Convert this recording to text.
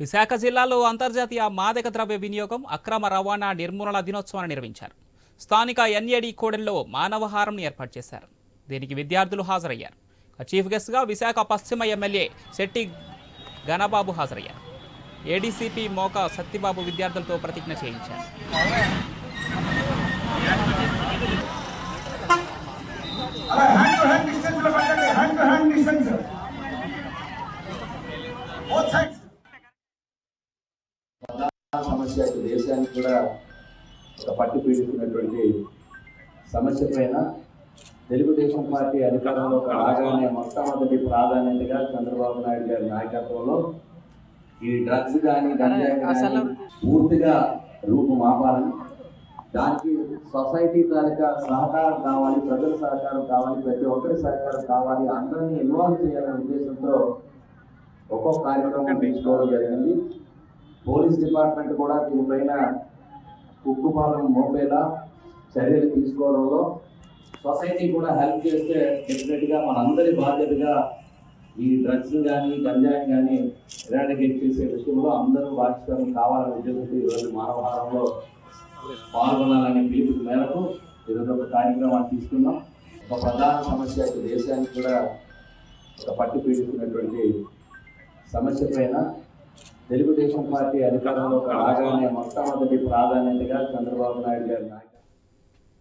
విశాఖ జిల్లాలో అంతర్జాతీయ మాదక ద్రవ్య వినియోగం అక్రమ రవాణా నిర్మూలన దినోత్సవాన్ని నిర్వహించారు. స్థానిక ఎన్ఏడి కోడెల్లో మానవహారంను ఏర్పాటు చేశారు. దీనికి విద్యార్థులు హాజరయ్యారు. చీఫ్ గెస్ట్గా విశాఖ పశ్చిమ ఎమ్మెల్యే శెట్టి ఘనబాబు హాజరయ్యారు. ఏడీసీపీ మోక సత్తిబాబు విద్యార్థులతో ప్రతిజ్ఞ చేయించారు. హ్యాండ్ టు హ్యాండ్ డిస్టెన్స్లో పట్టండి hand to hand distance both sides సమస్య దేశానికి కూడా ఒక పట్టి పీడిస్తున్నటువంటి సమస్య పైన తెలుగుదేశం పార్టీ అధికారంలోకి రాగానే మొట్టమొదటి ప్రాధాన్యతగా చంద్రబాబు నాయుడు గారి నాయకత్వంలో ఈ డ్రగ్స్ కానీ గంజాయి పూర్తిగా రూపుమాపాలని దానికి సొసైటీ తాలూకా సహకారం కావాలి ప్రజల సహకారం కావాలి ప్రతి ఒక్కరి సహకారం కావాలి అందరినీ ఇన్వాల్వ్ చేయాలనే ఉద్దేశంతో ఒక్కొక్క కార్యక్రమం తీసుకోవడం జరిగింది. పోలీస్ డిపార్ట్మెంట్ కూడా దీనిపైన ఉక్కుపాలన మోపేలా చర్యలు తీసుకోవడంలో సొసైటీ కూడా హెల్ప్ చేస్తే డెఫినెట్గా మనందరి బాధ్యతగా ఈ డ్రగ్స్ కానీ గంజాయి కానీ ఎరాడికేట్ చేసే విషయంలో అందరూ భాగస్వామ్యం కావాలనే ఉద్దేశంతో ఈరోజు మానవహారంలో పాల్గొనాలనే పిలుపు మేరకు ఈరోజు ఒక కార్యక్రమాన్ని తీసుకున్నాం. ఒక ప్రధాన సమస్య దేశానికి కూడా ఒక పట్టు పీడిస్తున్నటువంటి సమస్య పైన తెలుగుదేశం పార్టీ అధికారంలోకి రాగానే మొట్టమొదటి ప్రాధాన్యతగా చంద్రబాబు నాయుడు గారి